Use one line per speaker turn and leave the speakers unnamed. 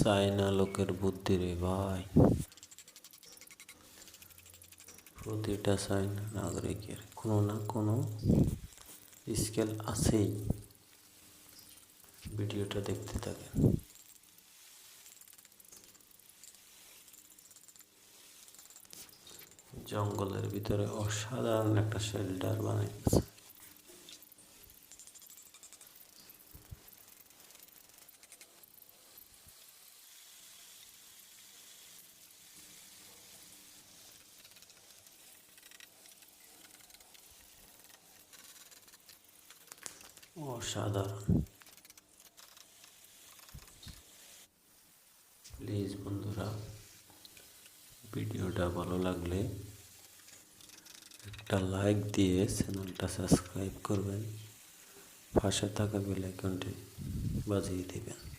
China লোকের বুদ্ধি রে ভাই প্রতিটা চায়না নাগরিকের। কোনো না কোনো স্কেল আছেই। ভিডিওটা দেখতে থাকেন। জঙ্গলের ভিতরে অসাধারণ একটা শেল্টার বানাইছে অসাধারণ। প্লিজ বন্ধুরা, ভিডিওটা ভালো লাগলে একটা লাইক দিয়ে চ্যানেলটা সাবস্ক্রাইব করবেন। পাশে থাকা বেল আইকনটি বাজিয়ে দেবেন।